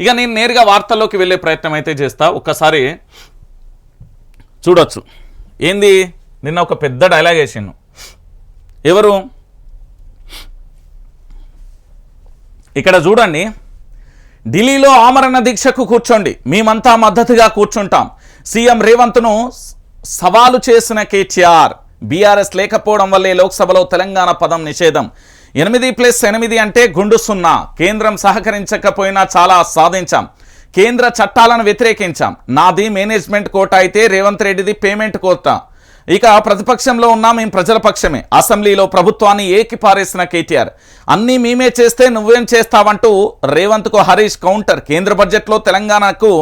ఇక నేను నేరుగా వార్తల్లోకి వెళ్ళే ప్రయత్నం అయితే చేస్తా. ఒక్కసారి చూడొచ్చు. ఏంది? నిన్న ఒక పెద్ద డైలాగ్ వేసిండు. ఎవరు? ఇక్కడ చూడండి. ఢిల్లీలో ఆమరణ దీక్షకు కూర్చోండి. మేమంతా మద్దతుగా కూర్చుంటాం. సీఎం రేవంత్ను సవాలు చేసిన కేటీఆర్. బీఆర్ఎస్ లేకపోవడం వల్లే లోక్సభలో తెలంగాణ పదం నిషేధం. ఎనిమిది ప్లస్ ఎనిమిది అంటే గుండు సున్నా. కేంద్రం సహకరించకపోయినా చాలా సాధించాం. కేంద్ర చట్టాలను వ్యతిరేకించాం. నాది మేనేజ్మెంట్ కోట అయితే రేవంత్ రెడ్డిది పేమెంట్ కోట. ఇక ప్రతిపక్షంలో ఉన్నా మేము ప్రజల పక్షమే. అసెంబ్లీలో ప్రభుత్వాన్ని ఏకిపారేసిన కేటీఆర్. అన్నీ మేమే చేస్తే నువ్వేం చేస్తావంటూ రేవంత్కు హరీష్ కౌంటర్. కేంద్ర బడ్జెట్లో తెలంగాణకు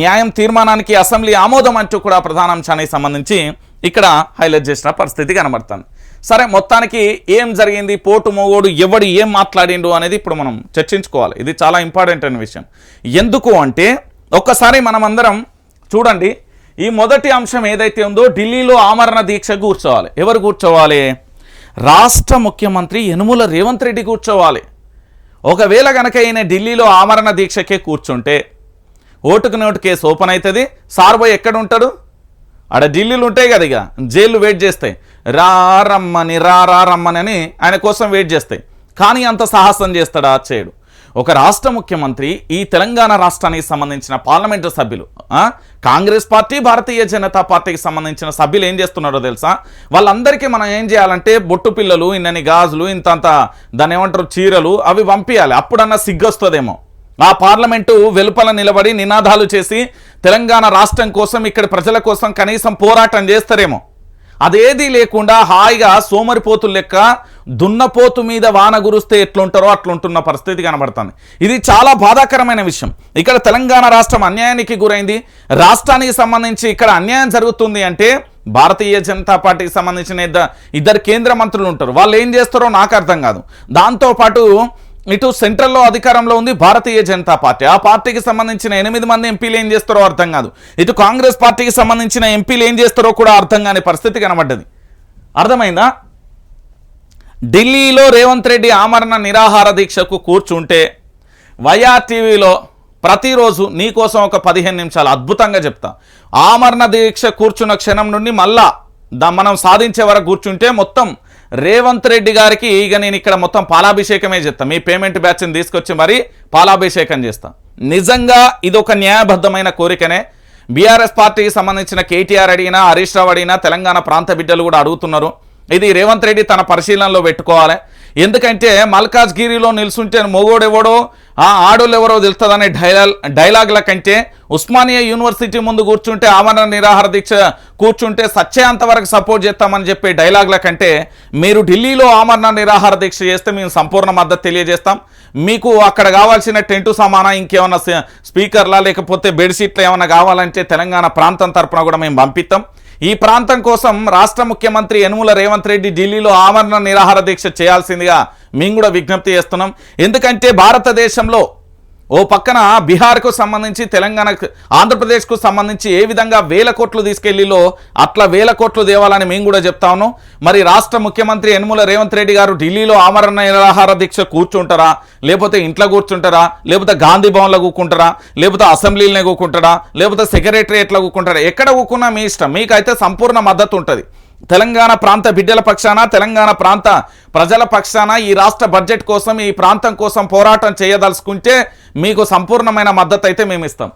న్యాయం తీర్మానానికి అసెంబ్లీ ఆమోదం అంటూ కూడా ప్రధానాంశానికి సంబంధించి ఇక్కడ హైలైట్ చేసిన పరిస్థితి కనబడుతుంది. సరే మొత్తానికి ఏం జరిగింది? పోటు మొగోడు ఎవడు ఏం మాట్లాడిండు అనేది ఇప్పుడు మనం చర్చించుకోవాలి. ఇది చాలా ఇంపార్టెంట్ అయిన విషయం. ఎందుకు అంటే ఒక్కసారి మనమందరం చూడండి ఈ మొదటి అంశం ఏదైతే ఉందో ఢిల్లీలో ఆమరణ దీక్ష కూర్చోవాలి. ఎవరు కూర్చోవాలి? రాష్ట్ర ముఖ్యమంత్రి యనుమల రేవంత్ రెడ్డి కూర్చోవాలి. ఒకవేళ కనుక ఈయన ఢిల్లీలో ఆమరణ దీక్షకే కూర్చుంటే ఓటుకు నోటు కేసు ఓపెన్ అవుతుంది. సార్ పోయి ఎక్కడ ఉంటాడు? ఆడ ఢిల్లీలు ఉంటాయి కదా ఇక. జైలు వెయిట్ చేస్తాయి. రా రమ్మని రమ్మని అని ఆయన కోసం వెయిట్ చేస్తాయి. కానీ అంత సాహసం చేస్తాడా? చేయడు. ఒక రాష్ట్ర ముఖ్యమంత్రి ఈ తెలంగాణ రాష్ట్రానికి సంబంధించిన పార్లమెంటు సభ్యులు కాంగ్రెస్ పార్టీ భారతీయ జనతా పార్టీకి సంబంధించిన సభ్యులు ఏం చేస్తున్నారో తెలుసా? వాళ్ళందరికీ మనం ఏం చేయాలంటే బొట్టు పిల్లలు ఇన్నని గాజులు ఇంతంత దాని ఏమంటారు చీరలు అవి పంపించాలి. అప్పుడన్నా సిగ్గొస్తుందేమో. ఆ పార్లమెంటు వెలుపల నిలబడి నినాదాలు చేసి తెలంగాణ రాష్ట్రం కోసం ఇక్కడ ప్రజల కోసం కనీసం పోరాటం చేస్తారేమో. అదేది లేకుండా హాయిగా సోమరిపోతులు లెక్క దున్నపోతు మీద వాన గురిస్తే ఎట్లుంటారో అట్లుంటున్న పరిస్థితి కనబడుతుంది. ఇది చాలా బాధాకరమైన విషయం. ఇక్కడ తెలంగాణ రాష్ట్రం అన్యాయానికి గురైంది. రాష్ట్రానికి సంబంధించి ఇక్కడ అన్యాయం జరుగుతుంది అంటే భారతీయ జనతా పార్టీకి సంబంధించిన ఇద్దరు కేంద్ర మంత్రులు ఉంటారు. వాళ్ళు ఏం చేస్తారో నాకు అర్థం కాదు. దాంతోపాటు ఇటు సెంట్రల్లో అధికారంలో ఉంది భారతీయ జనతా పార్టీ. ఆ పార్టీకి సంబంధించిన ఎనిమిది మంది ఎంపీలు ఏం చేస్తారో అర్థం కాదు. ఇటు కాంగ్రెస్ పార్టీకి సంబంధించిన ఎంపీలు ఏం చేస్తారో కూడా అర్థం కాని పరిస్థితి కనబడ్డది. అర్థమైందా? ఢిల్లీలో రేవంత్ రెడ్డి ఆమరణ నిరాహార దీక్షకు కూర్చుంటే వైఆర్టీవీలో టీవీలో ప్రతిరోజు నీకోసం ఒక పదిహేను నిమిషాలు అద్భుతంగా చెప్తా. ఆమరణ దీక్ష కూర్చున్న క్షణం నుండి మళ్ళా మనం సాధించే వరకు కూర్చుంటే మొత్తం రేవంత్ రెడ్డి గారికి ఇక నేను ఇక్కడ మొత్తం పాలాభిషేకమే చేస్తాను మీ పేమెంట్ బ్యాచ్ని తీసుకొచ్చి మరి పాలాభిషేకం చేస్తా. నిజంగా ఇది ఒక న్యాయబద్ధమైన కోరికనే. బీఆర్ఎస్ పార్టీకి సంబంధించిన కేటీఆర్ అడిగినా హరీష్ రావు అడిగినా తెలంగాణ ప్రాంత బిడ్డలు కూడా అడుగుతున్నారు. ఇది రేవంత్ రెడ్డి తన పరిశీలనలో పెట్టుకోవాలి. ఎందుకంటే మల్కాజ్గిరిలో నిల్చుంటే మొగోడెవడో ఆ ఆడోళ్ళు ఎవరో తెలుస్తుందనే డైలాగ్ కంటే ఉస్మానియా యూనివర్సిటీ ముందు కూర్చుంటే ఆమరణ నిరాహార దీక్ష కూర్చుంటే సచ్చే వరకు సపోర్ట్ చేస్తామని చెప్పే డైలాగ్ల కంటే మీరు ఢిల్లీలో ఆమరణ నిరాహార దీక్ష చేస్తే మేము సంపూర్ణ మద్దతు తెలియజేస్తాం. మీకు అక్కడ కావాల్సిన టెంటు సామానా ఇంకేమన్నా స్పీకర్లా లేకపోతే బెడ్షీట్లు ఏమైనా కావాలంటే తెలంగాణ ప్రాంతం తరపున కూడా మేము పంపిస్తాం. ఈ ప్రాంతం కోసం రాష్ట్ర ముఖ్యమంత్రి యనుమల రేవంత్ రెడ్డి ఢిల్లీలో ఆమరణ నిరాహార దీక్ష చేయాల్సిందిగా మేము కూడా విజ్ఞప్తి చేస్తున్నాం. ఎందుకంటే భారతదేశంలో ఓ పక్కన బీహార్కు సంబంధించి తెలంగాణకు ఆంధ్రప్రదేశ్కు సంబంధించి ఏ విధంగా వేల కోట్లు తీసుకెళ్ళిలో అట్లా వేల కోట్లు దేవాలని మేము కూడా చెప్తా ఉన్నాం. మరి రాష్ట్ర ముఖ్యమంత్రి యనుమల రేవంత్ రెడ్డి గారు ఢిల్లీలో ఆమరణ నిరాహార దీక్ష కూర్చుంటారా? లేకపోతే ఇంట్లో కూర్చుంటారా? లేకపోతే గాంధీ భవన్లో కూకుంటారా? లేకపోతే అసెంబ్లీలనే కూకుంటారా? లేకపోతే సెక్రటరియట్లో కూకుంటారా? ఎక్కడ కూకున్నా మీ ఇష్టం. మీకైతే సంపూర్ణ మద్దతు ఉంటుంది. తెలంగాణ ప్రాంత బిడ్డల పక్షాన తెలంగాణ ప్రాంత ప్రజల పక్షాన ఈ రాష్ట్ర బడ్జెట్ కోసం ఈ ప్రాంతం కోసం పోరాటం చేయదలుచుకుంటే మీకు సంపూర్ణమైన మద్దతు అయితే మేము ఇస్తాం